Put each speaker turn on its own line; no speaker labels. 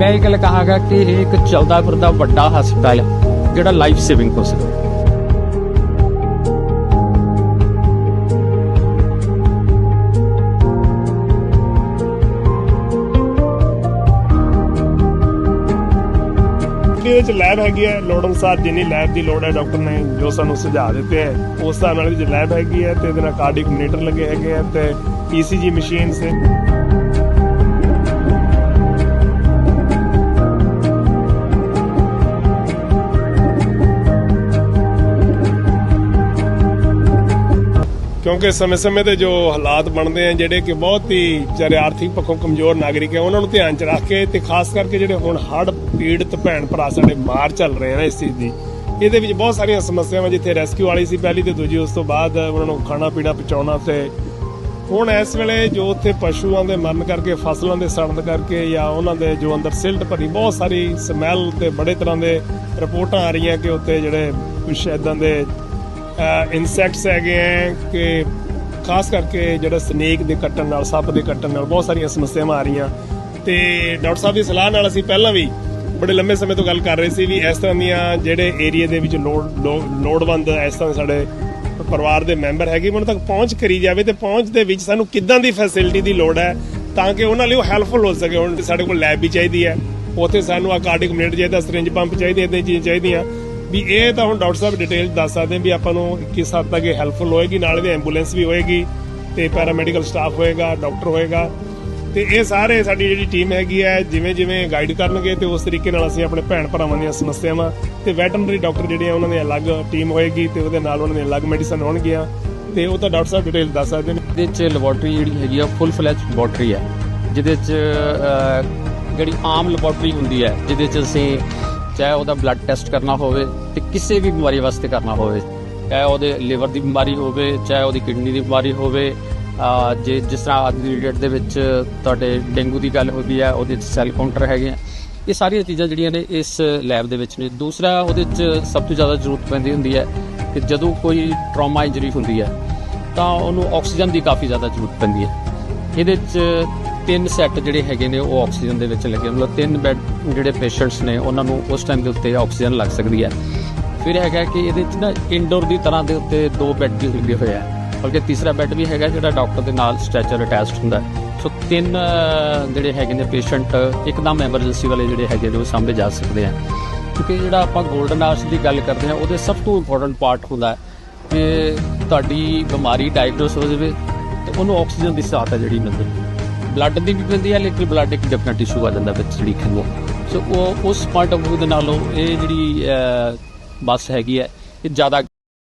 ਮੈਂ ਇਹ ਗੱਲ ਕਹਾਂਗਾ ਕਿ ਇਹ ਇੱਕ ਚੱਲਦਾ ਫਿਰਦਾ ਵੱਡਾ ਹਸਪਤਾਲ ਜਿਹੜਾ ਲਾਈਫ ਸੇਵਿੰਗ ਹੋ ਸਕਦਾ
ਇਹਦੇ ਵਿੱਚ ਲੈਬ ਹੈਗੀ ਹੈ ਲੋੜ ਅਨੁਸਾਰ ਜਿੰਨੀ ਲੈਬ ਦੀ ਲੋੜ ਹੈ ਡਾਕਟਰ ਨੇ ਜੋ ਸਾਨੂੰ ਸੁਝਾਅ ਦਿੱਤੇ ਹੈ, ਉਸ ਹਿਸਾਬ ਨਾਲ ਇਹਦੇ ਲੈਬ ਹੈਗੀ ਹੈ ਤੇ ਇਹਦੇ ਨਾਲ ਕਾਰਡਿਕ ਮੋਨੀਟਰ ਲੱਗੇ ਹੈਗੇ ਆ ਤੇ ECG ਮਸ਼ੀਨਸ ਹੈ ਕਿਉਂਕਿ ਸਮੇਂ-ਸਮੇਂ ਤੇ ਜੋ ਹਾਲਾਤ ਬਣਦੇ ਆ, ਜਿਹੜੇ ਕਿ ਬਹੁਤ ਹੀ ਵਿਚਾਰੇ ਆਰਥਿਕ ਪੱਖੋਂ ਕਮਜ਼ੋਰ ਨਾਗਰਿਕ ਹੈ ਉਹਨਾਂ ਨੂੰ ਧਿਆਨ ਚ ਰੱਖ ਕੇ ਤੇ ਖਾਸ ਕਰਕੇ ਜਿਹੜੇ ਹੁਣ ਹੜ੍ਹ ਪੀੜਤ ਭੈਣ ਭਰਾ ਸਾਡੇ ਮਾਰ ਚੱਲ ਰਹੇ ਆ ਇਸ ਚੀਜ਼ ਦੀ। ਇਹਦੇ ਵਿੱਚ ਬਹੁਤ ਸਾਰੀਆਂ ਸਮੱਸਿਆਵਾਂ ਜਿੱਥੇ ਰੈਸਕਿਊ ਵਾਲੀ ਸੀ ਪਹਿਲੀ ਤੇ ਦੂਜੀ, ਉਸ ਤੋਂ ਬਾਅਦ ਉਹਨਾਂ ਨੂੰ ਖਾਣਾ ਪੀਣਾ ਪਹੁੰਚਾਉਣਾ ਤੇ ਹੁਣ ਇਸ ਵੇਲੇ ਜੋ ਉੱਥੇ ਪਸ਼ੂਆਂ ਦੇ ਮਰਨ ਕਰਕੇ, ਫਸਲਾਂ ਦੇ ਸੜਨ ਕਰਕੇ ਜਾਂ ਉਹਨਾਂ ਦੇ ਜੋ ਅੰਦਰ ਸਿਲਟ ਭਰੀ ਬਹੁਤ ਸਾਰੀ ਸਮੈਲ ਤੇ ਬੜੇ ਤਰ੍ਹਾਂ ਦੇ ਰਿਪੋਰਟਾਂ ਆ ਰਹੀਆਂ ਕਿ ਉੱਥੇ ਜਿਹੜੇ ਕੁਛ ਇਦਾਂ ਦੇ ਇਨਸੈਕਟਸ ਹੈਗੇ ਹੈ ਕਿ ਖਾਸ ਕਰਕੇ ਜਿਹੜਾ ਸਨੇਕ ਦੇ ਕੱਟਣ ਨਾਲ, ਸੱਪ ਦੇ ਕੱਟਣ ਨਾਲ ਬਹੁਤ ਸਾਰੀਆਂ ਸਮੱਸਿਆਵਾਂ ਆ ਰਹੀਆਂ। ਤੇ ਡਾਕਟਰ ਸਾਹਿਬ ਦੀ ਸਲਾਹ ਨਾਲ ਅਸੀਂ ਪਹਿਲਾਂ ਵੀ ਬੜੇ ਲੰਮੇ ਸਮੇਂ ਤੋਂ ਗੱਲ ਕਰ ਰਹੇ ਸੀ ਵੀ ਇਸ ਤਰ੍ਹਾਂ ਦੀਆਂ ਜਿਹੜੇ ਏਰੀਆ ਦੇ ਵਿੱਚ ਲੋੜ, ਲੋ- ਲੋੜਵੰਦ ਇਸ ਤਰ੍ਹਾਂ ਦੇ ਸਾਡੇ ਪਰਿਵਾਰ ਦੇ ਮੈਂਬਰ ਹੈਗੇ, ਉਹਨਾਂ ਤੱਕ ਪਹੁੰਚ ਕਰੀ ਜਾਵੇ ਤੇ ਪਹੁੰਚ ਦੇ ਵਿੱਚ ਸਾਨੂੰ ਕਿੱਦਾਂ ਦੀ ਫੈਸਿਲਿਟੀ ਦੀ ਲੋੜ ਹੈ ਤਾਂ ਕਿ ਉਹਨਾਂ ਲਈ ਉਹ ਹੈਲਪਫੁਲ ਹੋ ਸਕੇ। ਹੁਣ ਸਾਡੇ ਕੋਲ ਲੈਬ ਵੀ ਚਾਹੀਦੀ ਹੈ, ਉੱਥੇ ਸਾਨੂੰ ਆ ਕਾਰਡਿਕ ਮਿਨਟ ਚਾਹੀਦਾ ਸਰਿੰਜ ਪੰਪ ਚਾਹੀਦੇ ਇਦਾਂ ਚੀਜ਼ਾਂ ਚਾਹੀਦੀਆਂ। ਵੀ ਇਹ ਤਾਂ ਹੁਣ ਡਾਕਟਰ ਸਾਹਿਬ ਡਿਟੇਲ ਦੱਸ ਸਕਦੇ ਵੀ ਆਪਾਂ ਨੂੰ ਕਿਸ ਹੱਦ ਤੱਕ ਇਹ ਹੈਲਪਫੁਲ ਹੋਏਗੀ, ਨਾਲ ਵੀ ਐਂਬੂਲੈਂਸ ਵੀ ਹੋਏਗੀ ਤੇ ਪੈਰਾਮੈਡੀਕਲ ਸਟਾਫ ਹੋਏਗਾ ਡਾਕਟਰ ਹੋਏਗਾ। ਤੇ ਇਹ ਸਾਰੇ ਸਾਡੀ ਜਿਹੜੀ ਟੀਮ ਹੈਗੀ ਹੈ, ਜਿਵੇਂ ਜਿਵੇਂ ਗਾਈਡ ਕਰਨਗੇ ਤੇ ਉਸ ਤਰੀਕੇ ਨਾਲ ਅਸੀਂ ਆਪਣੇ ਭੈਣ ਭਰਾਵਾਂ ਦੀਆਂ ਸਮੱਸਿਆਵਾਂ ਤੇ ਵੈਟਰਨਰੀ ਡਾਕਟਰ ਜਿਹੜੇ ਆ, ਉਹਨਾਂ ਦੀ ਅਲੱਗ ਟੀਮ ਹੋਏਗੀ ਤੇ ਉਹਦੇ ਨਾਲ ਉਹਨਾਂ ਦੀਆਂ ਅਲੱਗ ਮੈਡੀਸਨ ਹੋਣਗੀਆਂ। ਤੇ ਉਹ ਤਾਂ ਡਾਕਟਰ ਸਾਹਿਬ ਡਿਟੇਲ ਦੱਸ ਸਕਦੇ ਨੇ।
ਇਹਦੇ ਚ ਲੈਬੋਰਟਰੀ ਜਿਹੜੀ ਹੈਗੀ ਆ ਫੁੱਲ ਫਲੈਜ ਲੈਬੋਰਟਰੀ ਹੈ। ਜਿਹਦੇ ਚ ਜਿਹੜੀ ਆਮ ਲੈਬੋਰਟਰੀ ਹੁੰਦੀ ਹੈ, ਜਿਹਦੇ ਚ ਅਸੀਂ ਚਾਹੇ ਉਹਦਾ ਬਲੱਡ ਟੈਸਟ ਕਰਨਾ ਹੋਵੇ ਤੇ ਕਿਸੇ ਵੀ ਬਿਮਾਰੀ ਵਾਸਤੇ ਕਰਨਾ ਹੋਵੇ, ਚਾਹੇ ਉਹਦੇ ਲਿਵਰ ਦੀ ਬਿਮਾਰੀ ਹੋਵੇ, ਚਾਹੇ ਉਹਦੀ ਕਿਡਨੀ ਦੀ ਬਿਮਾਰੀ ਹੋਵੇ ਜੇ ਜਿਸ ਤਰ੍ਹਾਂ ਅੱਜ ਦੀ ਡੇਟ ਦੇ ਵਿੱਚ ਤੁਹਾਡੇ ਡੇਂਗੂ ਦੀ ਗੱਲ ਹੁੰਦੀ ਹੈ, ਉਹਦੇ ਚ ਸੈੱਲ ਕਾਊਂਟਰ ਹੈਗੇ ਆ। ਇਹ ਸਾਰੀਆਂ ਚੀਜ਼ਾਂ ਜਿਹੜੀਆਂ ਨੇ ਇਸ ਲੈਬ ਦੇ ਵਿੱਚ ਨੇ। ਦੂਸਰਾ ਉਹਦੇ ਚ ਸਭ ਤੋਂ ਜ਼ਿਆਦਾ ਜ਼ਰੂਰਤ ਪੈਂਦੀ ਹੁੰਦੀ ਹੈ ਕਿ ਜਦੋਂ ਕੋਈ ਟਰਾਮਾ ਇੰਜਰੀ ਹੁੰਦੀ ਹੈ, ਤਾਂ ਉਹਨੂੰ ਆਕਸੀਜਨ ਦੀ ਕਾਫੀ ਜ਼ਿਆਦਾ ਜ਼ਰੂਰਤ ਪੈਂਦੀ ਹੈ। ਇਹਦੇ 'ਚ ਤਿੰਨ ਸੈੱਟ ਜਿਹੜੇ ਹੈਗੇ ਨੇ, ਉਹ ਆਕਸੀਜਨ ਦੇ ਵਿੱਚ ਲੱਗੇ ਮਤਲਬ ਤਿੰਨ ਬੈੱਡ ਜਿਹੜੇ ਪੇਸ਼ੈਂਟਸ ਨੇ, ਉਹਨਾਂ ਨੂੰ ਉਸ ਟਾਈਮ ਦੇ ਉੱਤੇ ਆਕਸੀਜਨ ਲੱਗ ਸਕਦੀ ਹੈ। ਫਿਰ ਹੈਗਾ ਕਿ ਇਹਦੇ 'ਚ ਨਾ ਇੰਡੋਰ ਦੀ ਤਰ੍ਹਾਂ ਦੇ ਉੱਤੇ ਦੋ ਬੈੱਡ ਵੀ ਲੱਗੇ ਹੋਏ ਆ। ਬਲਕਿ ਤੀਸਰਾ ਬੈੱਡ ਵੀ ਹੈਗਾ ਜਿਹੜਾ ਡਾਕਟਰ ਦੇ ਨਾਲ ਸਟ੍ਰੈਚਰ ਅਟੈਚਡ ਹੁੰਦਾ ਸੋ ਤਿੰਨ ਜਿਹੜੇ ਹੈਗੇ ਨੇ ਪੇਸ਼ੈਂਟ ਇੱਕਦਮ ਐਮਰਜੈਂਸੀ ਵਾਲੇ ਜਿਹੜੇ ਹੈਗੇ ਨੇ, ਉਹ ਸਾਹਮਣੇ ਜਾ ਸਕਦੇ ਆ। ਕਿਉਂਕਿ ਜਿਹੜਾ ਆਪਾਂ 골ਡਨ ਆਰਸ ਦੀ ਗੱਲ ਕਰਦੇ ਆ ਉਹਦੇ ਸਭ ਤੋਂ ਇੰਪੋਰਟੈਂਟ ਪਾਰਟ ਹੁੰਦਾ ਕਿ ਤੁਹਾਡੀ ਬਿਮਾਰੀ ਡਾਇਗਨੋਸ ਹੋ ਜਾਵੇ, ਤੇ ਉਹਨੂੰ ਆਕਸੀਜਨ ਦੀ ਸਹਾਇਤਾ ਜਿਹੜੀ ਮਿਲਦੀ ਬਲੱਡ ਦੀ ਵੀ ਪੈਂਦੀ ਹੈ ਲੇਕਿਨ ਬਲੱਡ ਇੱਕ ਡਿਫਰੈਂਟ ਇਸ਼ੂ ਆ ਜਾਂਦਾ ਵਿੱਚ ਜਿਹੜੀ ਖੰਗੋ ਸੋ ਉਹ ਉਸ ਪੁਆਇੰਟ ਆਫ View ਦੇ ਨਾਲੋਂ ਇਹ ਜਿਹੜੀ ਬੱਸ ਹੈਗੀ ਹੈ, ਇਹ ਜ਼ਿਆਦਾ